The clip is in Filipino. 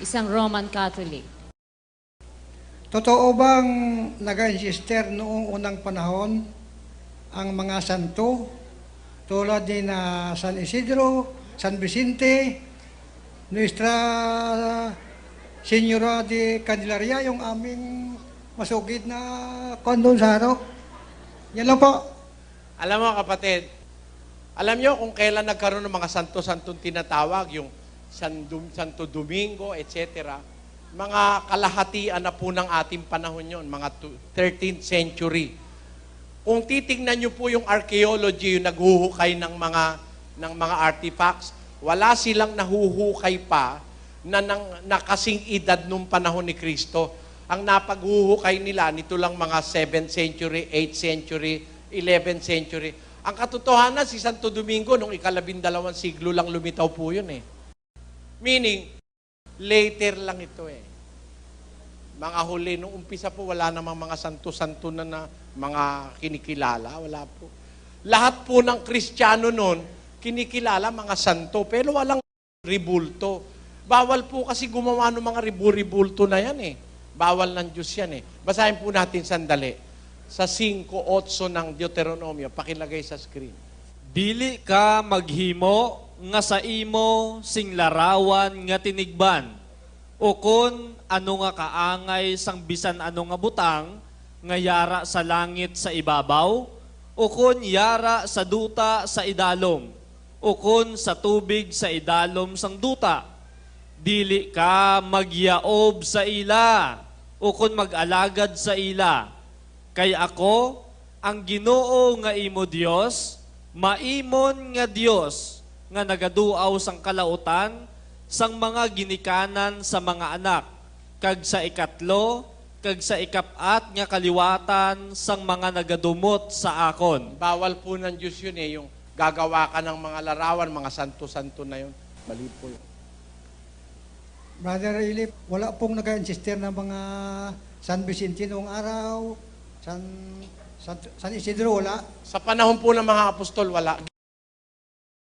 isang Roman Catholic. Totoo bang nag-insister noong unang panahon ang mga santo tulad ni na San Isidro, San Vicente, Nuestra Señora de Candelaria, yung aming masugid na kondon sa araw? Yan lang po. Alam mo kapatid, alam nyo kung kailan nagkaroon ng mga santo-santong tinatawag, yung San Dum- Santo Domingo, etc. Mga kalahatian na po ng ating panahon yon, mga tu- 13th century. Kung titingnan nyo po yung archaeology, yung naghuhukay ng mga, ng mga artifacts, wala silang nahuhukay pa na, nang, na kasing edad nung panahon ni Kristo. Ang napaghuhukay nila, nito lang mga 7th century, 8th century, 11th century. Ang katotohanan, si Santo Domingo, nung ikalabindalawang siglo lang lumitaw po yun eh. Meaning, later lang ito eh. Mga huli, nung umpisa po, wala namang mga santo-santo na, na mga kinikilala. Wala po. Lahat po ng Kristiyano noon, kinikilala mga santo, pero walang ribulto. Bawal po kasi gumawa ng mga ribu-ribulto na yan eh. Bawal ng Diyos yan eh. Basahin po natin sandali. Sa 5.8 ng Deuteronomio, pakilagay sa screen. Dili ka maghimo nga sa imo sing larawan nga tinigban. O kun ano nga kaangay sang bisan ano nga butang nga yara sa langit sa ibabaw. O kun yara sa duta sa idalom. O kun sa tubig sa idalom sang duta. Dili ka magyaob sa ila. O kun mag-alagad sa ila. Kay ako, ang ginoo nga imo Dios, maimon nga Dios, nga nagaduaw sang kalautan, sang mga ginikanan sa mga anak, kag sa ikatlo, kag sa ikapat nga kaliwatan sang mga nagadumot sa akon. Bawal po ng Diyos yun eh, yung gagawa ka ng mga larawan, mga santo-santo na yun. Mali po yun. Brother Ilip, wala pong nag-insister ng mga San Vicente noong araw, San, San, San Isidro, wala. Sa panahon po ng mga apostol, wala.